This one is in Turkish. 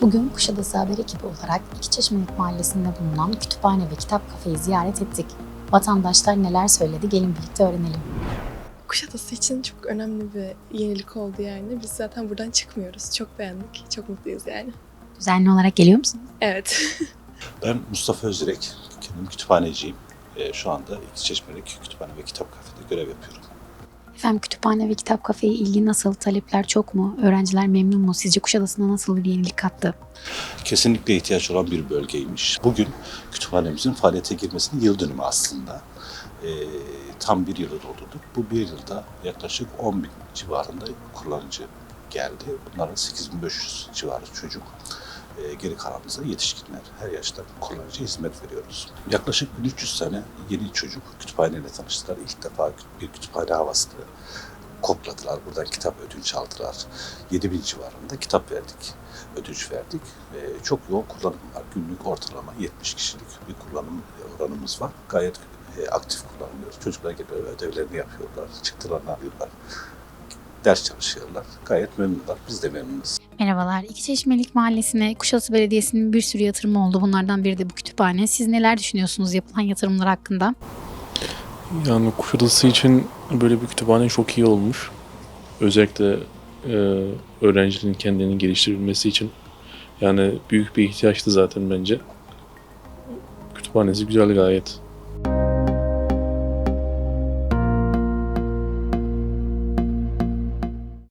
Bugün Kuşadası Haber ekibi olarak İkiçeşmelik Mahallesi'nde bulunan kütüphane ve kitap kafeyi ziyaret ettik. Vatandaşlar neler söyledi gelin birlikte öğrenelim. Kuşadası için çok önemli bir yenilik oldu yani. Biz zaten buradan çıkmıyoruz. Çok beğendik. Çok mutluyuz yani. Düzenli olarak geliyor musunuz? Evet. Ben Mustafa Özdirek, kendim kütüphaneciyim. Ee, şu anda İkiçeşme'deki kütüphane ve kitap kafede görev yapıyorum. Efendim kütüphane ve kitap kafeye ilgi nasıl? Talepler çok mu? Öğrenciler memnun mu? Sizce Kuşadası'na nasıl bir yenilik kattı? Kesinlikle ihtiyaç olan bir bölgeymiş. Bugün kütüphanemizin faaliyete girmesinin yıl dönümü aslında. Ee, tam bir yılı doldurduk. Bu bir yılda yaklaşık 10 bin civarında kullanıcı geldi. Bunların 8500 civarı çocuk. Ee, geri kalanımıza yetişkinler. Her yaşta kullanıcı hizmet veriyoruz. Yaklaşık 1300 tane yeni çocuk kütüphaneyle tanıştılar. İlk defa bir kütüphane havasını kokladılar. Buradan kitap ödünç aldılar. 7000 civarında kitap verdik. Ödünç verdik. Ee, çok yoğun kullanım var. Günlük ortalama 70 kişilik bir kullanım oranımız var. Gayet e, aktif kullanılıyor. Çocuklar geliyor, ödevlerini yapıyorlar, çıktılarını alıyorlar. Ders çalışıyorlar. Gayet memnunlar. Biz de memnunuz. Merhabalar. İkiçeşmelik Mahallesi'ne Kuşadası Belediyesi'nin bir sürü yatırımı oldu. Bunlardan biri de bu kütüphane. Siz neler düşünüyorsunuz yapılan yatırımlar hakkında? Yani Kuşadası için böyle bir kütüphane çok iyi olmuş. Özellikle e, öğrencinin kendini geliştirebilmesi için. Yani büyük bir ihtiyaçtı zaten bence. Kütüphanesi güzel gayet.